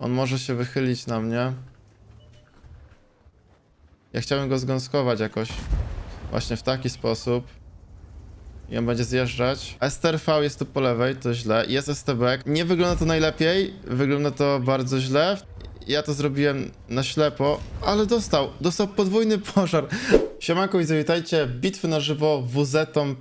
On może się wychylić na mnie. Ja chciałem go zgąskować jakoś. Właśnie w taki sposób. I on będzie zjeżdżać. STRV jest tu po lewej, to źle. Jest STB. Nie wygląda to najlepiej. Wygląda to bardzo źle. Ja to zrobiłem na ślepo, ale dostał. Dostał podwójny pożar. Siemanko i zawitajcie. Bitwy na żywo WZ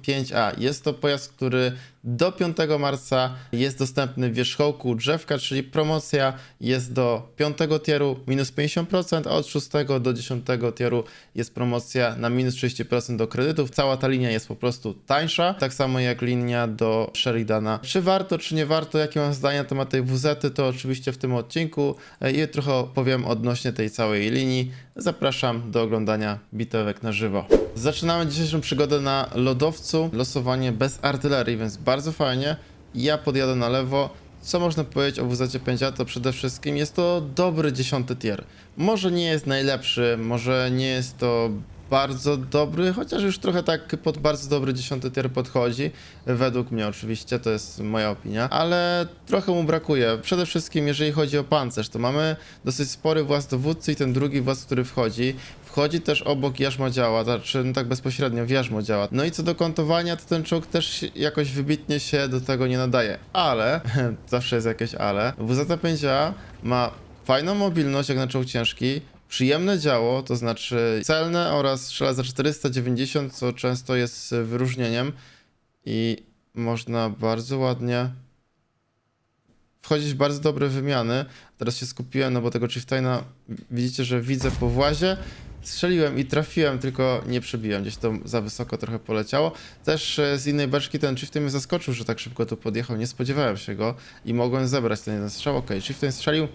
5A. Jest to pojazd, który do 5 marca jest dostępny w wierzchołku drzewka, czyli promocja jest do 5 tieru minus 50%, a od 6 do 10 tieru jest promocja na minus 30% do kredytów. Cała ta linia jest po prostu tańsza, tak samo jak linia do Sheridana. Czy warto, czy nie warto, jakie mam zdania na temat tej WZ, to oczywiście w tym odcinku i trochę opowiem odnośnie tej całej linii. Zapraszam do oglądania bitewek na żywo. Zaczynamy dzisiejszą przygodę na lodowcu, losowanie bez artylerii, więc bardzo fajnie. Ja podjadę na lewo. Co można powiedzieć o WZ 5A? To przede wszystkim jest to dobry dziesiąty tier. Może nie jest najlepszy, może nie jest to bardzo dobry, chociaż już trochę tak pod bardzo dobry dziesiąty tier podchodzi. Według mnie oczywiście, to jest moja opinia, ale trochę mu brakuje. Przede wszystkim jeżeli chodzi o pancerz, to mamy dosyć spory właz dowódcy i ten drugi właz, który wchodzi. Wchodzi też obok jarzmo działa, znaczy no tak bezpośrednio w jarzmo działa. No i co do kątowania, to ten czołg też jakoś wybitnie się do tego nie nadaje. Ale, zawsze jest jakieś ale, WZ-5A ma fajną mobilność jak na czołg ciężki, przyjemne działo, to znaczy celne oraz strzela za 490, co często jest wyróżnieniem i można bardzo ładnie wchodzić w bardzo dobre wymiany. Teraz się skupiłem, no bo tego Chieftaina widzicie, że widzę po włazie. Strzeliłem i trafiłem, tylko nie przebiłem. Gdzieś to za wysoko trochę poleciało. Też e, z innej beczki ten Chieftain mnie zaskoczył, że tak szybko tu podjechał. Nie spodziewałem się go i mogłem zebrać ten jeden strzał. Okej, Chieftain strzelił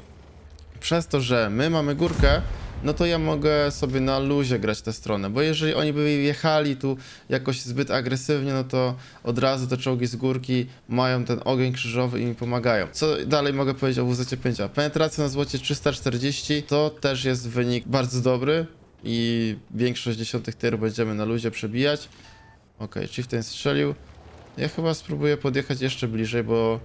przez to, że my mamy górkę, no to ja mogę sobie na luzie grać tę stronę, bo jeżeli oni by jechali tu jakoś zbyt agresywnie, no to od razu te czołgi z górki mają ten ogień krzyżowy i mi pomagają. Co dalej mogę powiedzieć o WZ-5A? Penetracja na złocie 340 to też jest wynik bardzo dobry i większość dziesiątych tierów będziemy na luzie przebijać. Okej, Chieftain strzelił. Ja chyba spróbuję podjechać jeszcze bliżej, bo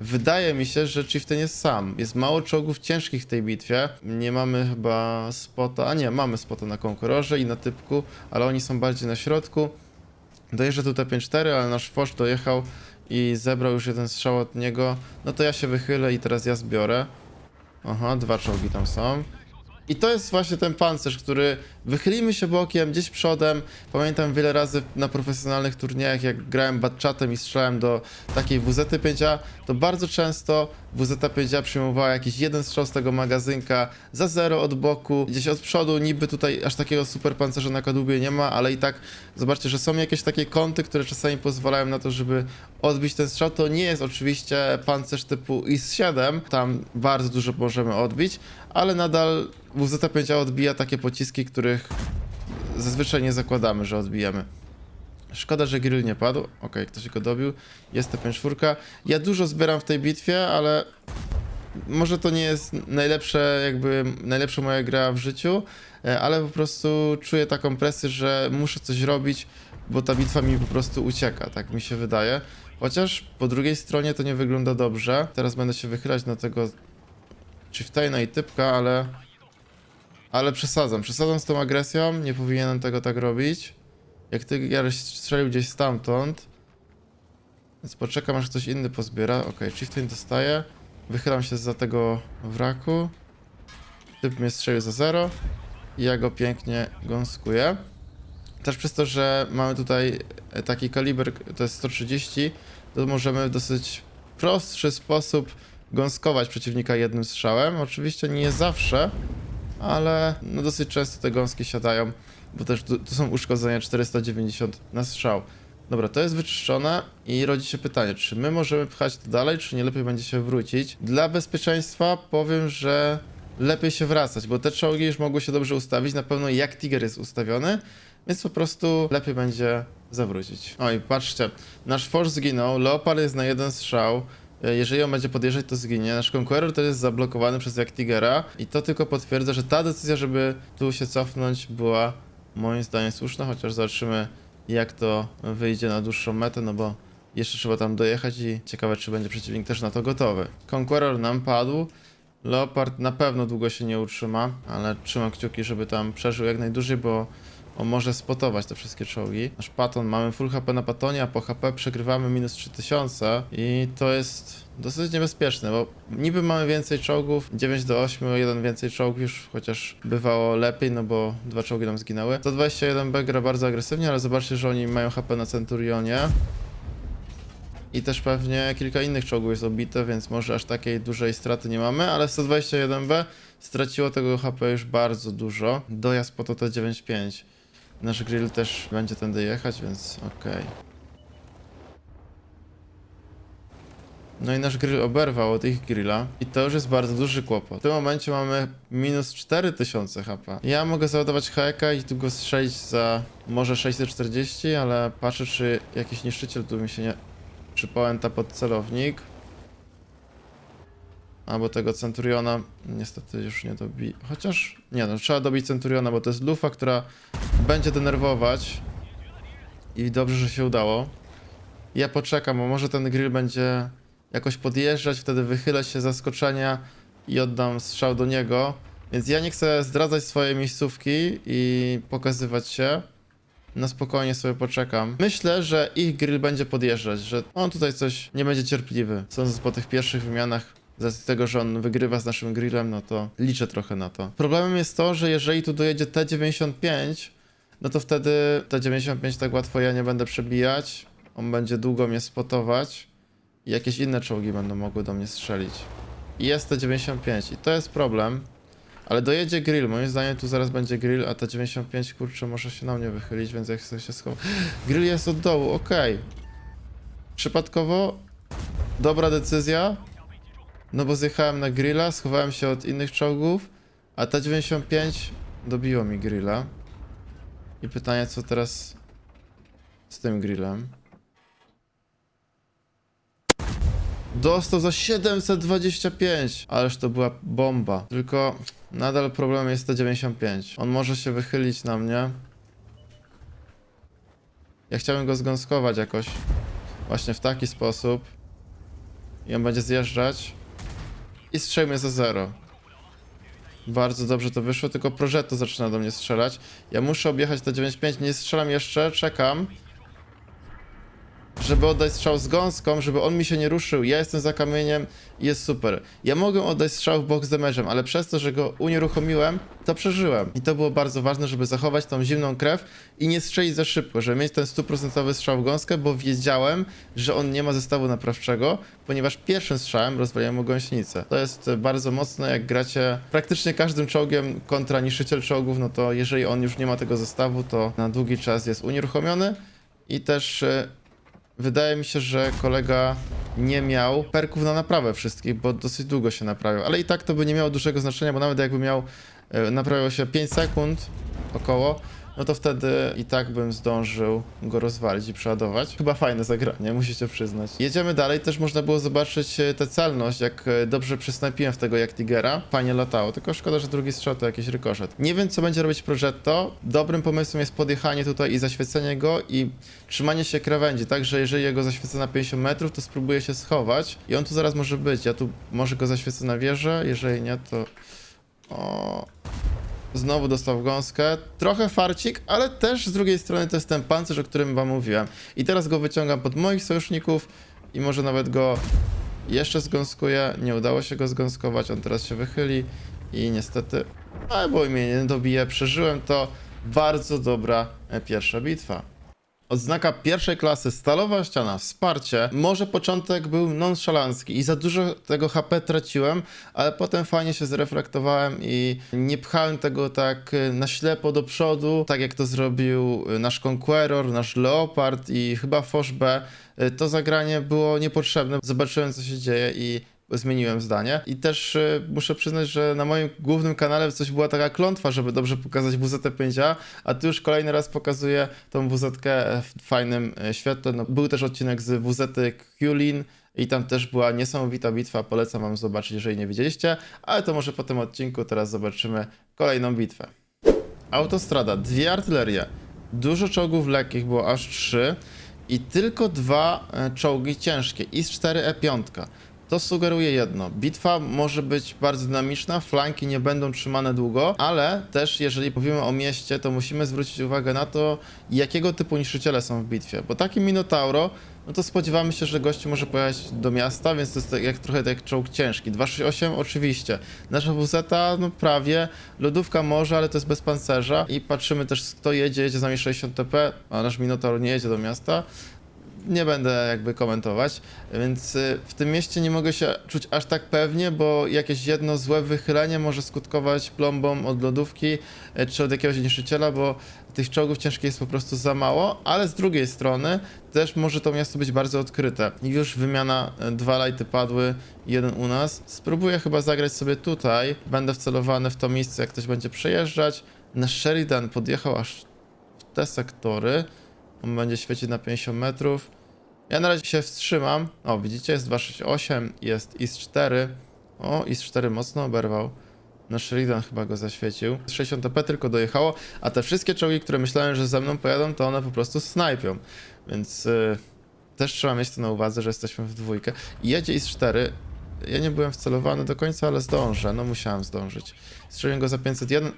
wydaje mi się, że Chieftain jest sam. Jest mało czołgów ciężkich w tej bitwie. Nie mamy chyba spota, a nie, mamy spota na Konkurorze i na Typku, ale oni są bardziej na środku. Dojeżdża tu T54, ale nasz Fosz dojechał i zebrał już jeden strzał od niego. No to ja się wychylę i teraz ja zbiorę. Aha, dwa czołgi tam są. I to jest właśnie ten pancerz, który wychylimy się bokiem, gdzieś przodem. Pamiętam wiele razy na profesjonalnych turniejach, jak grałem batchatem i strzelałem do takiej WZ-5A, to bardzo często WZ-5A przyjmowała jakiś jeden strzał z tego magazynka za zero od boku, gdzieś od przodu, niby tutaj aż takiego super pancerza na kadłubie nie ma, ale i tak zobaczcie, że są jakieś takie kąty, które czasami pozwalają na to, żeby odbić ten strzał. To nie jest oczywiście pancerz typu IS-7, tam bardzo dużo możemy odbić, ale nadal WZ-5A odbija takie pociski, których zazwyczaj nie zakładamy, że odbijemy. Szkoda, że grill nie padł. Okej, ktoś go dobił. Jest T54. Ja dużo zbieram w tej bitwie, ale może to nie jest najlepsze, jakby najlepsza moja gra w życiu, e, ale po prostu czuję taką presję, że muszę coś robić, bo ta bitwa mi po prostu ucieka, tak mi się wydaje. Chociaż po drugiej stronie to nie wygląda dobrze. Teraz będę się wychylać na tego Chieftaina i typka, ale... Ale przesadzam, przesadzam z tą agresją, nie powinienem tego tak robić. Jak ty Jareś strzelił gdzieś stamtąd, więc poczekam aż ktoś inny pozbiera. Okej, Chieftain dostaje. Wychylam się za tego wraku. Typ mnie strzelił za zero. I ja go pięknie gąskuję. Też przez to, że mamy tutaj e, taki kaliber, to jest 130, to możemy w dosyć prostszy sposób gąskować przeciwnika jednym strzałem. Oczywiście nie zawsze, ale no dosyć często te gąski siadają, bo też tu, tu są uszkodzenia 490 na strzał. Dobra, to jest wyczyszczone i rodzi się pytanie, czy my możemy pchać to dalej, czy nie lepiej będzie się wrócić? Dla bezpieczeństwa powiem, że lepiej się wracać, bo te czołgi już mogły się dobrze ustawić, na pewno jak Tiger jest ustawiony, więc po prostu lepiej będzie zawrócić. Oj, patrzcie, nasz Force zginął, Leopard jest na jeden strzał, jeżeli on będzie podjeżdżać, to zginie. Nasz Conqueror to jest zablokowany przez Jaktigera i to tylko potwierdza, że ta decyzja, żeby tu się cofnąć była moim zdaniem słuszna, chociaż zobaczymy jak to wyjdzie na dłuższą metę, no bo jeszcze trzeba tam dojechać i ciekawe, czy będzie przeciwnik też na to gotowy. Conqueror nam padł Leopard na pewno długo się nie utrzyma, ale trzymam kciuki, żeby tam przeżył jak najdłużej, bo on może spotować te wszystkie czołgi. Nasz Paton, mamy full HP na Patonie, a po HP przegrywamy minus 3000 i to jest dosyć niebezpieczne, bo niby mamy więcej czołgów, 9 do 8, jeden więcej czołgów już, chociaż bywało lepiej, no bo dwa czołgi nam zginęły. 121B gra bardzo agresywnie, ale zobaczcie, że oni mają HP na Centurionie. I też pewnie kilka innych czołgów jest obite, więc może aż takiej dużej straty nie mamy, ale 121B straciło tego HP już bardzo dużo. Dojazd po to T95. Nasz grill też będzie tędy jechać, więc okej. No i nasz grill oberwał od ich grilla i to już jest bardzo duży kłopot. W tym momencie mamy minus 4000 HP. Ja mogę załadować heka i tu go strzelić za może 640, ale patrzę czy jakiś niszczyciel tu mi się nie przypałęta pod celownik. Albo tego Centuriona niestety już nie dobi... Chociaż... Nie no, trzeba dobić Centuriona, bo to jest lufa, która będzie denerwować. I dobrze, że się udało. Ja poczekam, bo może ten grill będzie jakoś podjeżdżać, wtedy wychylę się z zaskoczenia i oddam strzał do niego. Więc ja nie chcę zdradzać swojej miejscówki i pokazywać się. Na spokojnie sobie poczekam. Myślę, że ich grill będzie podjeżdżać, że on tutaj coś nie będzie cierpliwy. Sądząc po tych pierwszych wymianach, z tego, że on wygrywa z naszym grillem, no to liczę trochę na to. Problemem jest to, że jeżeli tu dojedzie T95, no to wtedy T95 tak łatwo ja nie będę przebijać. On będzie długo mnie spotować i jakieś inne czołgi będą mogły do mnie strzelić. I jest T95 i to jest problem. Ale dojedzie grill, moim zdaniem tu zaraz będzie grill, a ta 95 kurczę może się na mnie wychylić, więc jak chcę się schować. Grill jest od dołu, okej. Przypadkowo dobra decyzja. No bo zjechałem na grilla, schowałem się od innych czołgów, a ta 95 dobiło mi grilla. I pytanie co teraz z tym grillem? Dostał za 725, ależ to była bomba. Tylko nadal problem jest T95. On może się wychylić na mnie. Ja chciałem go zgąskować jakoś. Właśnie w taki sposób. I on będzie zjeżdżać. I strzelił mnie za zero. Bardzo dobrze to wyszło, tylko Progetto zaczyna do mnie strzelać. Ja muszę objechać T95, nie strzelam jeszcze, czekam żeby oddać strzał z gąską, żeby on mi się nie ruszył. Ja jestem za kamieniem i jest super. Ja mogę oddać strzał w box damage'em, ale przez to, że go unieruchomiłem, to przeżyłem. I to było bardzo ważne, żeby zachować tą zimną krew i nie strzelić za szybko, żeby mieć ten stuprocentowy strzał w gąskę, bo wiedziałem, że on nie ma zestawu naprawczego, ponieważ pierwszym strzałem rozwaliłem mu gąsienicę. To jest bardzo mocne, jak gracie praktycznie każdym czołgiem kontra niszczyciel czołgów, no to jeżeli on już nie ma tego zestawu, to na długi czas jest unieruchomiony i też e, Wydaje mi się, że kolega nie miał perków na naprawę wszystkich, bo dosyć długo się naprawiał. Ale i tak to by nie miało dużego znaczenia, bo nawet jakby miał, e, naprawiał się 5 sekund około, no to wtedy i tak bym zdążył go rozwalić i przeładować. Chyba fajne zagranie, musicie przyznać. Jedziemy dalej, też można było zobaczyć e, tę celność, jak e, dobrze przysnajpiłem w tego jak Tigera. Fajnie latało, tylko szkoda, że drugi strzał to jakiś rykoszet. Nie wiem, co będzie robić Progetto. Dobrym pomysłem jest podjechanie tutaj i zaświecenie go i trzymanie się krawędzi, tak, że jeżeli jego zaświecę na 50 metrów, to spróbuję się schować i on tu zaraz może być. Ja tu może go zaświecę na wieżę, jeżeli nie, to... O... Znowu dostał gąskę. Trochę farcik, ale też z drugiej strony to jest ten pancerz, o którym wam mówiłem. I teraz go wyciągam pod moich sojuszników i może nawet go jeszcze zgąskuję. Nie udało się go zgąskować, on teraz się wychyli i niestety, albo mnie nie dobije. Przeżyłem to. Bardzo dobra e, pierwsza bitwa. Odznaka pierwszej klasy, stalowa ściana, wsparcie. Może początek był nonszalancki i za dużo tego HP traciłem, ale potem fajnie się zreflektowałem i nie pchałem tego tak y, na ślepo do przodu, tak jak to zrobił y, nasz Conqueror, nasz Leopard i chyba Foch B. Y, To zagranie było niepotrzebne. Zobaczyłem co się dzieje i zmieniłem zdanie. I też y, muszę przyznać, że na moim głównym kanale coś była taka klątwa, żeby dobrze pokazać WZT5A, a tu już kolejny raz pokazuję tą WZ w fajnym y, świetle. No, był też odcinek z WZ Kulin i tam też była niesamowita bitwa. Polecam wam zobaczyć, jeżeli nie widzieliście, ale to może po tym odcinku teraz zobaczymy kolejną bitwę. Autostrada, dwie artylerie, dużo czołgów lekkich, było aż trzy i tylko dwa e, czołgi ciężkie, IS-4 E5. To sugeruje jedno. Bitwa może być bardzo dynamiczna, flanki nie będą trzymane długo, ale też jeżeli mówimy o mieście, to musimy zwrócić uwagę na to, jakiego typu niszczyciele są w bitwie. Bo taki Minotauro, no to spodziewamy się, że gościu może pojechać do miasta, więc to jest tak jak, trochę tak jak czołg ciężki. 268 oczywiście. Nasza WZ, no prawie. Lodówka może, ale to jest bez pancerza. I patrzymy też, kto jedzie, jedzie z nami 60 TP, a nasz Minotaur nie jedzie do miasta nie będę jakby komentować, więc y, w tym mieście nie mogę się czuć aż tak pewnie, bo jakieś jedno złe wychylenie może skutkować plombą od lodówki y, czy od jakiegoś niszczyciela, bo tych czołgów ciężkich jest po prostu za mało, ale z drugiej strony też może to miasto być bardzo odkryte. Już wymiana, y, dwa lighty padły, jeden u nas. Spróbuję chyba zagrać sobie tutaj, będę wcelowany w to miejsce, jak ktoś będzie przejeżdżać. Nasz Sheridan podjechał aż w te sektory. On będzie świecić na 50 metrów. Ja na razie się wstrzymam. O, widzicie, jest 268, jest IS-4. O, IS-4 mocno oberwał. Nasz Sheridan chyba go zaświecił. 60 TP tylko dojechało, a te wszystkie czołgi, które myślałem, że ze mną pojadą, to one po prostu snajpią. Więc y, też trzeba mieć to na uwadze, że jesteśmy w dwójkę. Jedzie IS-4. Ja nie byłem wcelowany do końca, ale zdążę. No musiałem zdążyć. Strzeliłem go za 501.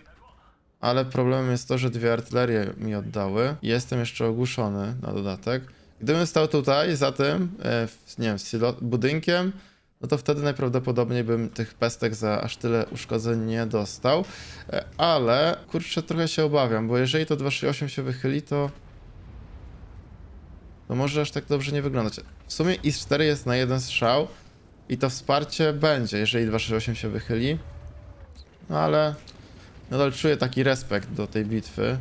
Ale problemem jest to, że dwie artylerie mi oddały. Jestem jeszcze ogłuszony na dodatek. Gdybym stał tutaj, za tym, e, nie wiem, budynkiem, no to wtedy najprawdopodobniej bym tych pestek za aż tyle uszkodzeń nie dostał. E, Ale, kurczę, trochę się obawiam, bo jeżeli to 268 się wychyli, to... To może aż tak dobrze nie wyglądać. W sumie IS-4 jest na jeden strzał i to wsparcie będzie, jeżeli 268 się wychyli. No ale nadal czuję taki respekt do tej bitwy,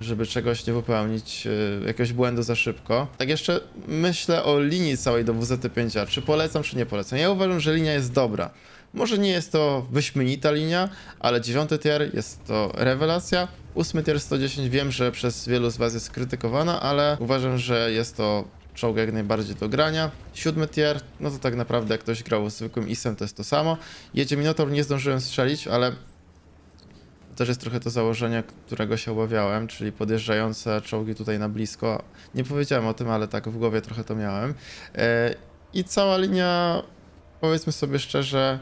żeby czegoś nie popełnić, yy, jakiegoś błędu za szybko. Tak jeszcze myślę o linii całej do WZT5A, czy polecam, czy nie polecam. Ja uważam, że linia jest dobra. Może nie jest to wyśmienita linia, ale dziewiąty tier jest to rewelacja. Ósmy tier 110 wiem, że przez wielu z was jest krytykowana, ale uważam, że jest to czołg jak najbardziej do grania. Siódmy tier, no to tak naprawdę jak ktoś grał zwykłym ISem, to jest to samo. Jedzie Minotaur, nie zdążyłem strzelić, ale też jest trochę to założenie, którego się obawiałem, czyli podjeżdżające czołgi tutaj na blisko. Nie powiedziałem o tym, ale tak w głowie trochę to miałem. E, I cała linia, powiedzmy sobie szczerze,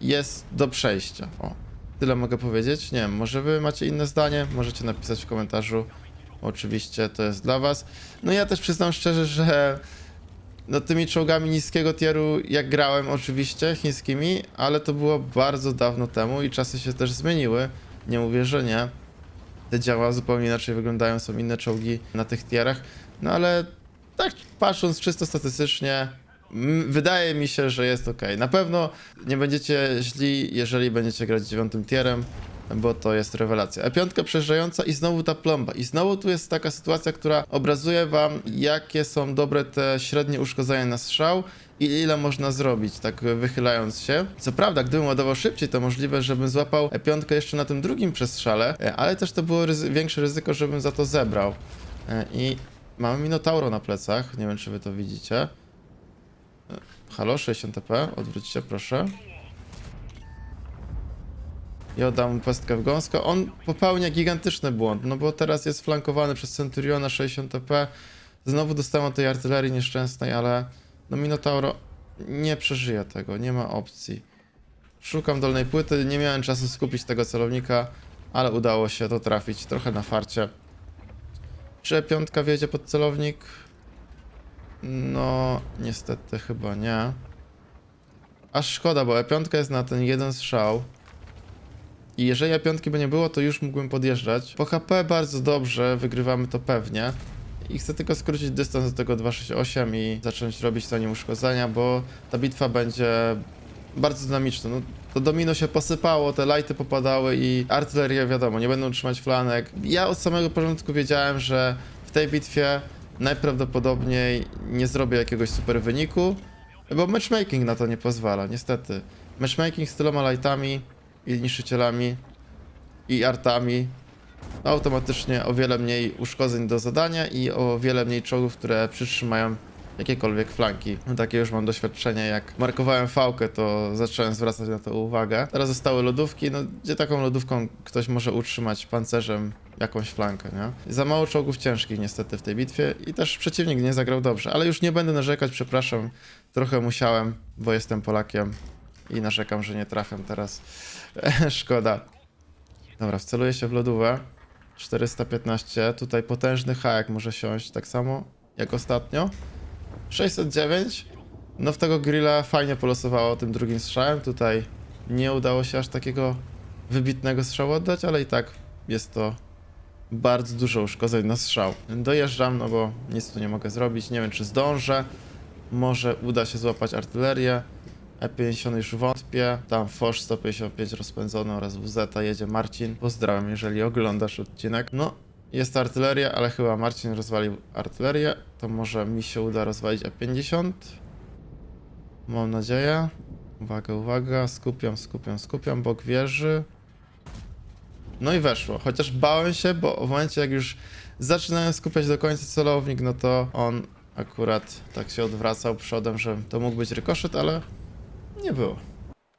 jest do przejścia. O, tyle mogę powiedzieć. Nie wiem, może wy macie inne zdanie, możecie napisać w komentarzu. Oczywiście to jest dla was. No ja też przyznam szczerze, że no tymi czołgami niskiego tieru jak grałem oczywiście, chińskimi, ale to było bardzo dawno temu i czasy się też zmieniły. Nie mówię, że nie. Te działa zupełnie inaczej wyglądają, są inne czołgi na tych tierach. No ale tak patrząc czysto statystycznie, wydaje mi się, że jest ok. Na pewno nie będziecie źli, jeżeli będziecie grać dziewiątym tierem, bo to jest rewelacja. E5 przejeżdżająca i znowu ta plomba. I znowu tu jest taka sytuacja, która obrazuje wam, jakie są dobre te średnie uszkodzenia na strzał i ile można zrobić, tak wychylając się. Co prawda, gdybym ładował szybciej, to możliwe, żebym złapał E5 jeszcze na tym drugim przestrzale, e, ale też to było ryzy większe ryzyko, żebym za to zebrał. E, I mamy Minotauro na plecach, nie wiem czy wy to widzicie. E, Halo, 60 TP, odwróćcie proszę. Ja oddam mu pestkę w gąskę. On popełnia gigantyczny błąd, no bo teraz jest flankowany przez Centuriona 60 TP. Znowu dostałem tej artylerii nieszczęsnej, ale no Minotauro nie przeżyje tego, nie ma opcji. Szukam dolnej płyty, nie miałem czasu skupić tego celownika, ale udało się to trafić trochę na farcie. Czy piątka wjedzie pod celownik? No, niestety chyba nie. Aż szkoda, bo E5 jest na ten jeden strzał. I jeżeli E5 by nie było, to już mógłbym podjeżdżać. Po HP bardzo dobrze, wygrywamy to pewnie. I chcę tylko skrócić dystans do tego 268 i zacząć robić na nim uszkodzenia, bo ta bitwa będzie bardzo dynamiczna. No, to domino się posypało, te lighty popadały i artyleria wiadomo, nie będą trzymać flanek. Ja od samego początku wiedziałem, że w tej bitwie najprawdopodobniej nie zrobię jakiegoś super wyniku, bo matchmaking na to nie pozwala, niestety. Matchmaking z tyloma lightami i niszczycielami i artami automatycznie o wiele mniej uszkodzeń do zadania i o wiele mniej czołgów, które przytrzymają jakiekolwiek flanki. No, takie już mam doświadczenie, jak markowałem fałkę, to zacząłem zwracać na to uwagę. Teraz zostały lodówki, no gdzie taką lodówką ktoś może utrzymać pancerzem jakąś flankę, nie? Za mało czołgów ciężkich niestety w tej bitwie i też przeciwnik nie zagrał dobrze, ale już nie będę narzekać, przepraszam, trochę musiałem, bo jestem Polakiem i narzekam, że nie trafiam teraz. Szkoda. Dobra, wceluję się w lodówę. 415, tutaj potężny hajak może siąść, tak samo jak ostatnio. 609, no w tego grilla fajnie polosowało tym drugim strzałem, tutaj nie udało się aż takiego wybitnego strzału oddać, ale i tak jest to bardzo dużo uszkodzeń na strzał. Dojeżdżam, no bo nic tu nie mogę zrobić, nie wiem czy zdążę, może uda się złapać artylerię, E50 już wątpię, tam Foch 155 rozpędzony oraz WZ jedzie Marcin, pozdrawiam jeżeli oglądasz odcinek. No, jest artyleria, ale chyba Marcin rozwalił artylerię, to może mi się uda rozwalić E50. Mam nadzieję. Uwaga, uwaga, skupiam, skupiam, skupiam, bok wieży. No i weszło, chociaż bałem się, bo w momencie jak już zaczynałem skupiać do końca celownik, no to on akurat tak się odwracał przodem, że to mógł być rykoszet, ale nie było.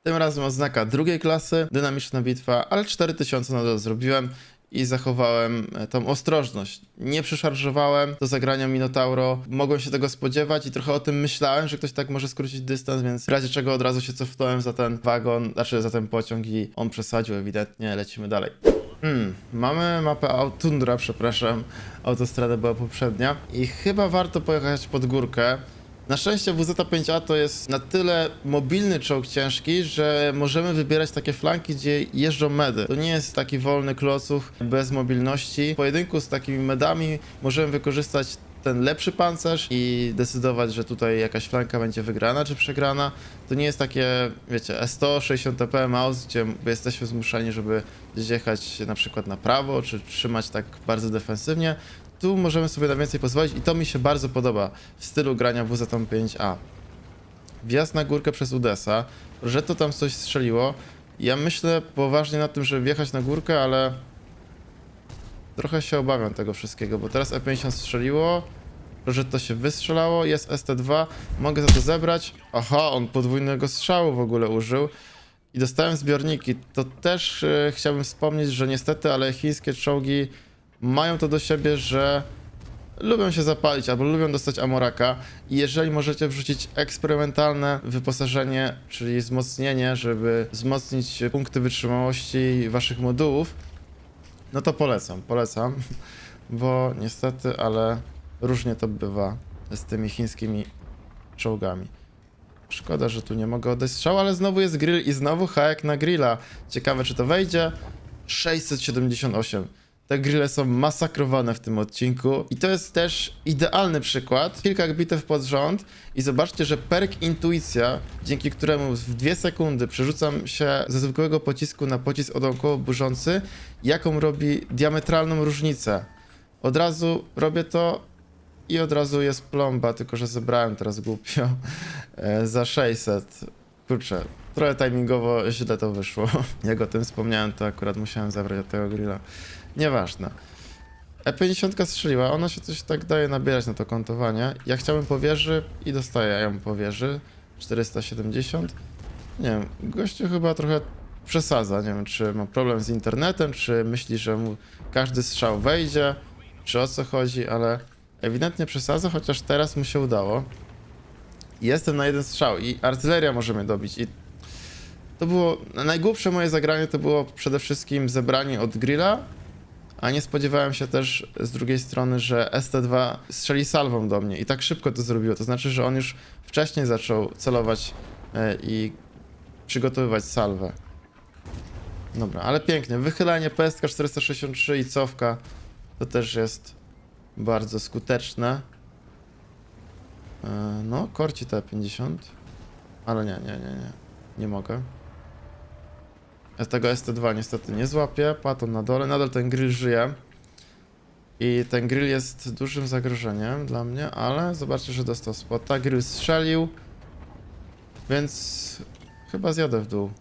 Tym razem oznaka drugiej klasy, dynamiczna bitwa, ale 4000 nadal zrobiłem i zachowałem e, tą ostrożność. Nie przeszarżowałem do zagrania Minotauro, mogłem się tego spodziewać i trochę o tym myślałem, że ktoś tak może skrócić dystans, więc w razie czego od razu się cofnąłem za ten wagon, znaczy za ten pociąg i on przesadził ewidentnie, lecimy dalej. Hmm, mamy mapę Au- Tundra, przepraszam, autostrada była poprzednia i chyba warto pojechać pod górkę. Na szczęście WZ-5A to jest na tyle mobilny czołg ciężki, że możemy wybierać takie flanki, gdzie jeżdżą medy. To nie jest taki wolny klocuch bez mobilności. W pojedynku z takimi medami możemy wykorzystać ten lepszy pancerz i decydować, że tutaj jakaś flanka będzie wygrana czy przegrana. To nie jest takie, wiecie, E100, 60 TP mouse, gdzie jesteśmy zmuszeni, żeby jechać na przykład na prawo, czy trzymać tak bardzo defensywnie. Tu możemy sobie na więcej pozwolić i to mi się bardzo podoba w stylu grania WZ-5A. Wjazd na górkę przez Udesa, że to tam coś strzeliło. Ja myślę poważnie nad tym, żeby wjechać na górkę, ale trochę się obawiam tego wszystkiego, bo teraz E50 strzeliło, że to się wystrzelało, jest ST2, mogę za to zebrać. Aha, on podwójnego strzału w ogóle użył. I dostałem zbiorniki. To też e, chciałbym wspomnieć, że niestety, ale chińskie czołgi mają to do siebie, że lubią się zapalić albo lubią dostać amoraka i jeżeli możecie wrzucić eksperymentalne wyposażenie, czyli wzmocnienie, żeby wzmocnić punkty wytrzymałości waszych modułów, no to polecam, polecam, bo niestety, ale różnie to bywa z tymi chińskimi czołgami. Szkoda, że tu nie mogę oddać strzału, ale znowu jest grill i znowu hajek na grilla. Ciekawe, czy to wejdzie. 678. Te grille są masakrowane w tym odcinku i to jest też idealny przykład. Kilka bitew pod rząd i zobaczcie, że perk intuicja, dzięki któremu w dwie sekundy przerzucam się ze zwykłego pocisku na pocisk około burzący, jaką robi diametralną różnicę. Od razu robię to i od razu jest plomba, tylko że zebrałem teraz głupio e, za 600. Kurczę, trochę timingowo źle to wyszło. Jak o tym wspomniałem, to akurat musiałem zabrać od tego grilla. Nieważne. E50 strzeliła, ona się coś tak daje nabierać na to kontowanie. Ja chciałbym po wieży i dostaję ją po wieży. 470. Nie wiem, gościu chyba trochę przesadza. Nie wiem, czy ma problem z internetem, czy myśli, że mu każdy strzał wejdzie, czy o co chodzi, ale ewidentnie przesadza, chociaż teraz mu się udało. Jestem na jeden strzał i artyleria możemy dobić i to było, najgłupsze moje zagranie to było przede wszystkim zebranie od grilla, a nie spodziewałem się też z drugiej strony, że ST2 strzeli salwą do mnie i tak szybko to zrobiło. To znaczy, że on już wcześniej zaczął celować e, i przygotowywać salwę. Dobra, ale pięknie. Wychylenie PSK 463 i cofka to też jest bardzo skuteczne. E, No, korci T50. Ale nie, nie, nie, nie. Nie mogę. Ja tego ST2 niestety nie złapię. Paton na dole. Nadal ten grill żyje. I ten grill jest dużym zagrożeniem dla mnie, ale zobaczcie, że dostał spota. Grill strzelił. Więc chyba zjadę w dół.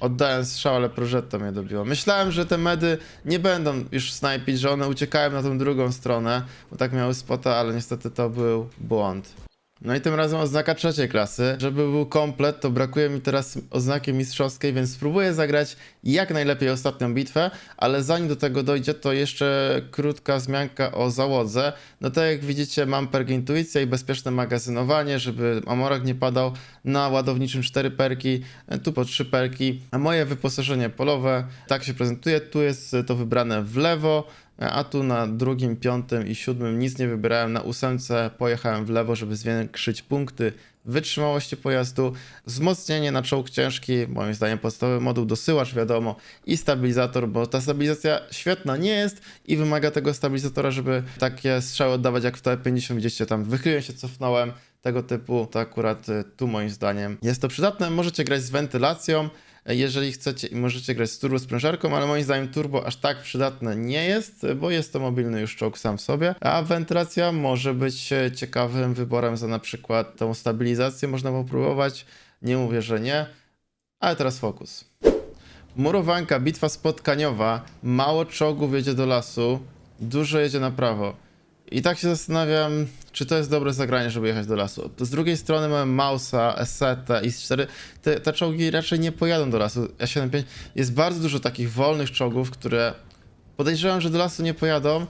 Oddałem strzał, ale Progetto mnie dobiło. Myślałem, że te medy nie będą już snajpić, że one uciekają na tą drugą stronę, bo tak miały spota, ale niestety to był błąd. No i tym razem oznaka trzeciej klasy. Żeby był komplet, to brakuje mi teraz oznaki mistrzowskiej, więc spróbuję zagrać jak najlepiej ostatnią bitwę, ale zanim do tego dojdzie, to jeszcze krótka wzmianka o załodze. No tak jak widzicie, mam perk intuicja i bezpieczne magazynowanie, żeby amorak nie padał na ładowniczym 4 perki, tu po 3 perki. A moje wyposażenie polowe tak się prezentuje. Tu jest to wybrane w lewo, a tu na drugim, piątym i siódmym nic nie wybierałem. Na ósemce pojechałem w lewo, żeby zwiększyć punkty wytrzymałości pojazdu. Wzmocnienie na czołg ciężki, moim zdaniem podstawowy moduł dosyłacz, wiadomo, i stabilizator, bo ta stabilizacja świetna nie jest i wymaga tego stabilizatora, żeby takie strzały oddawać jak w TE50. Widzicie, tam wychyliłem się, cofnąłem, tego typu, to akurat y, tu moim zdaniem jest to przydatne. Możecie grać z wentylacją, jeżeli chcecie i możecie grać z turbo sprężarką, ale moim zdaniem turbo aż tak przydatne nie jest, bo jest to mobilny już czołg sam w sobie, a wentylacja może być e, ciekawym wyborem za na przykład tą stabilizację, można popróbować, nie mówię, że nie, ale teraz fokus. Murowanka, bitwa spotkaniowa, mało czołgów jedzie do lasu, dużo jedzie na prawo. I tak się zastanawiam, czy to jest dobre zagranie, żeby jechać do lasu. Z drugiej strony mamy Mausa, Essetę i 4 te, te czołgi raczej nie pojadą do lasu. A75 jest bardzo dużo takich wolnych czołgów, które podejrzewam, że do lasu nie pojadą.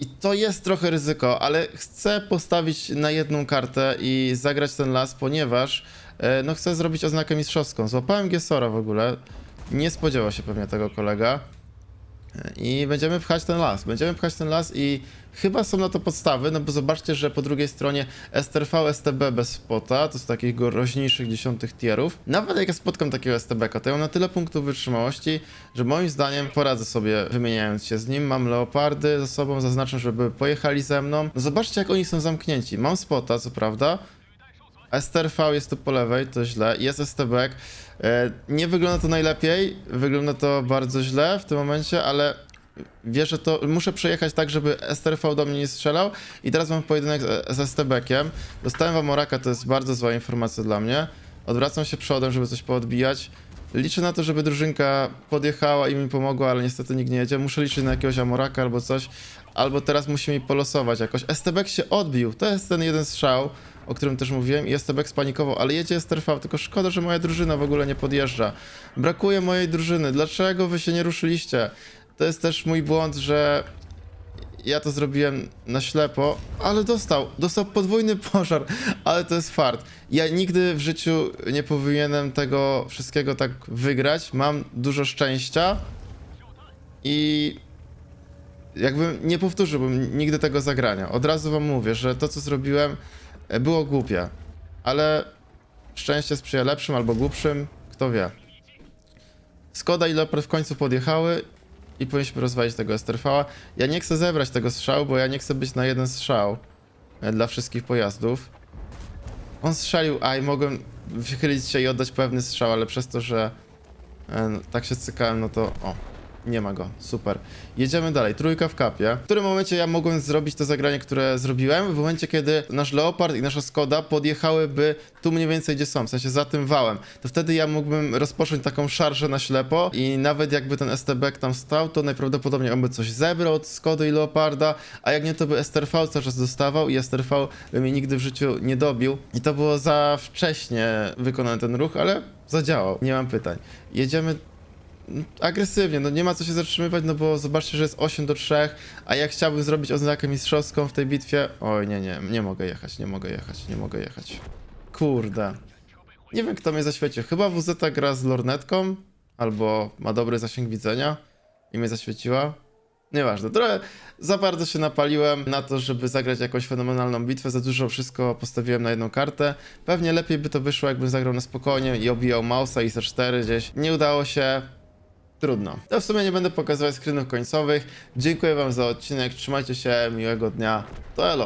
I to jest trochę ryzyko, ale chcę postawić na jedną kartę i zagrać ten las, ponieważ e, no chcę zrobić oznakę mistrzowską. Złapałem Gesora w ogóle. Nie spodziewał się pewnie tego kolega. I będziemy pchać ten las. Będziemy pchać ten las i chyba są na to podstawy, no bo zobaczcie, że po drugiej stronie STRV, STB bez spota, to z takich groźniejszych dziesiątych tierów. Nawet jak ja spotkam takiego STB-ka, to ja mam na tyle punktów wytrzymałości, że moim zdaniem poradzę sobie wymieniając się z nim. Mam leopardy ze sobą, zaznaczam, żeby pojechali ze mną. No zobaczcie, jak oni są zamknięci. Mam spota, co prawda, STRV jest tu po lewej, to źle. Jest STB. E, Nie wygląda to najlepiej, wygląda to bardzo źle w tym momencie, ale wiesz, że to muszę przejechać tak, żeby STRV do mnie nie strzelał. I teraz mam pojedynek z- STB-kiem. Dostałem Wamoraka, to jest bardzo zła informacja dla mnie. Odwracam się przodem, żeby coś poodbijać. Liczę na to, żeby drużynka podjechała i mi pomogła, ale niestety nikt nie jedzie. Muszę liczyć na jakiegoś Amoraka albo coś. Albo teraz musi mi polosować jakoś. STB się odbił. To jest ten jeden strzał, o którym też mówiłem. I STB spanikował, ale jedzie STRV. Tylko szkoda, że moja drużyna w ogóle nie podjeżdża. Brakuje mojej drużyny. Dlaczego wy się nie ruszyliście? To jest też mój błąd, że ja to zrobiłem na ślepo, ale dostał, dostał podwójny pożar, ale to jest fart. Ja nigdy w życiu nie powinienem tego wszystkiego tak wygrać. Mam dużo szczęścia i jakby nie powtórzyłbym nigdy tego zagrania. Od razu wam mówię, że to co zrobiłem było głupie, ale szczęście sprzyja lepszym albo głupszym, kto wie. Skoda i Leopard w końcu podjechały i powinniśmy rozwalić tego STRV. Ja nie chcę zebrać tego strzału, bo ja nie chcę być na jeden strzał e, dla wszystkich pojazdów. On strzelił, a i mogłem wychylić się i oddać pewny strzał, ale przez to, że e, tak się cykałem, no to o, nie ma go, super. Jedziemy dalej, trójka w kapie. W którym momencie ja mogłem zrobić to zagranie, które zrobiłem? W momencie, kiedy nasz Leopard i nasza Skoda podjechałyby tu mniej więcej, gdzie są, w sensie za tym wałem. To wtedy ja mógłbym rozpocząć taką szarżę na ślepo i nawet jakby ten STB tam stał, to najprawdopodobniej on by coś zebrał od Skody i Leoparda, a jak nie, to by STRV cały czas dostawał i STRV by mnie nigdy w życiu nie dobił. I to było za wcześnie wykonany ten ruch, ale zadziałał, nie mam pytań. Jedziemy agresywnie, no nie ma co się zatrzymywać, no bo zobaczcie, że jest 8 do 3, a jak chciałbym zrobić oznakę mistrzowską w tej bitwie, oj nie, nie, nie mogę jechać, nie mogę jechać, nie mogę jechać. Kurde. Nie wiem kto mnie zaświecił, chyba WZ gra z lornetką, albo ma dobry zasięg widzenia i mnie zaświeciła. Nieważne, trochę za bardzo się napaliłem na to, żeby zagrać jakąś fenomenalną bitwę, za dużo wszystko postawiłem na jedną kartę. Pewnie lepiej by to wyszło, jakbym zagrał na spokojnie i obijał Mausa i C4 gdzieś. Nie udało się, Trudno. To w sumie nie będę pokazywać screenów końcowych. Dziękuję wam za odcinek, trzymajcie się, miłego dnia. To elo.